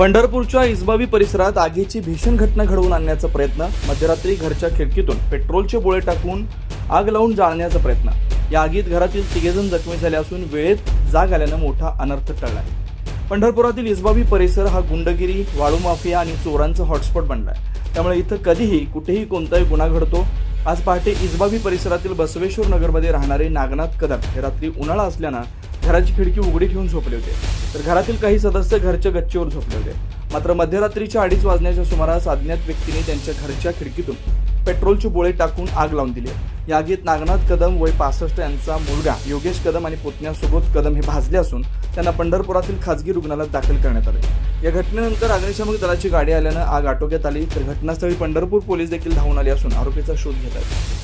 पंढरपूरच्या इस्बाबी परिसरात आगीची भीषण घटना घडवून आणण्याचा प्रयत्न मध्यरात्री घरच्या खिडकीतून पेट्रोलचे बोळे टाकून आग लावून जाळण्याचा प्रयत्न. या आगीत घरातील तिघेजण जखमी झाले असून वेळेत जाग आल्यानं मोठा अनर्थ टळला पंढरपुरातील इस्बाबी परिसर हा गुंडगिरी वाळू माफिया आणि चोरांचा हॉटस्पॉट बनलाय. त्यामुळे इथं कधीही कुठेही कोणताही गुन्हा घडतो. आज पहाटे इस्बाबी परिसरातील बसवेश्वर नगरमध्ये राहणारे नागनाथ कदम हे रात्री उन्हाळा असल्यानं घराची खिडकी उघडी ठेवून झोपले होते. तर घरातील काही सदस्य घरच्या गच्चीवर झोपले होते. मात्र मध्यरात्रीच्या अडीच वाजण्याच्या सुमारास अज्ञात व्यक्तीने त्यांच्या घरच्या खिडकीतून पेट्रोलचे बोळे टाकून आग लावून दिली. या आगीत नागनाथ कदम वय पासष्ट यांचा मुलगा योगेश कदम आणि पुतण्या सुबोध कदम हे भाजले असून त्यांना पंढरपुरातील खासगी रुग्णालयात दाखल करण्यात आले. या घटनेनंतर अग्निशामक दलाची गाडी आल्यानं आग आटोक्यात आली. तर घटनास्थळी पंढरपूर पोलीस देखील धावून आले असून आरोपीचा शोध घेत आहेत.